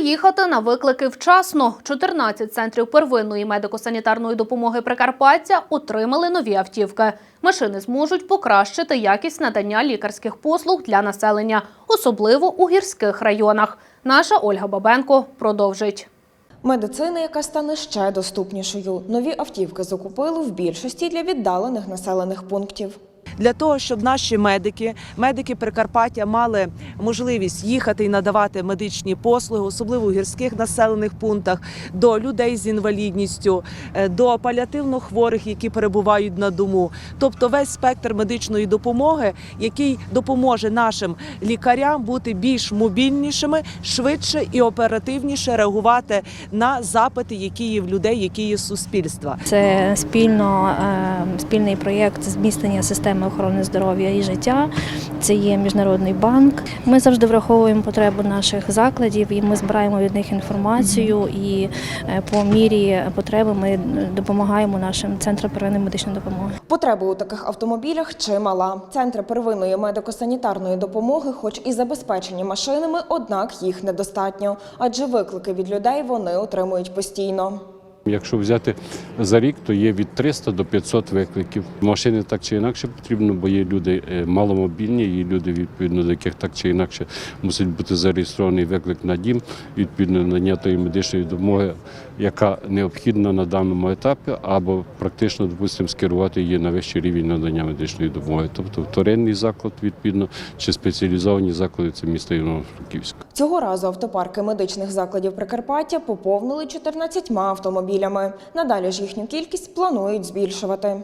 приїхати на виклики вчасно. 14 центрів первинної медико-санітарної допомоги Прикарпаття отримали нові автівки. Машини зможуть покращити якість надання лікарських послуг для населення, особливо у гірських районах. Наша Ольга Бабенко продовжить. Медицина, яка стане ще доступнішою. Нові автівки закупили в більшості для віддалених населених пунктів. Для того, щоб наші медики, медики Прикарпаття, мали можливість їхати і надавати медичні послуги, особливо у гірських населених пунктах, до людей з інвалідністю, е, до паліативно хворих, які перебувають на дому. Тобто весь спектр медичної допомоги, який допоможе нашим лікарям бути більш мобільнішими, швидше і оперативніше реагувати на запити, які є в людей, які є з суспільства. Це спільно е, спільний проєкт зміцнення системи охорони здоров'я і життя. Це є міжнародний банк. Ми завжди враховуємо потребу наших закладів і ми збираємо від них інформацію. І е, по мірі потреби ми допомагаємо нашим центрам первинної медичної допомоги. Потреба у таких автомобілях чимала. Центри первинної медико-санітарної допомоги, хоч і забезпечені машинами, однак їх недостатньо, адже виклики від людей вони отримують постійно. Якщо взяти за рік, то є від 300 до 500 викликів. Машини так чи інакше потрібно, бо є люди е, маломобільні, є люди, відповідно, до яких так чи інакше мусить бути зареєстрований виклик на дім, відповідно надання тої медичної допомоги, яка необхідна на даному етапі, або практично, допустимо, скерувати її на вищий рівень надання медичної допомоги. Тобто вторинний заклад, відповідно, чи спеціалізовані заклади це місто Івано-Франківськ. Цього разу автопарки медичних закладів Прикарпаття поповнили 14 автомобілями. Надалі ж їхню кількість планують збільшувати.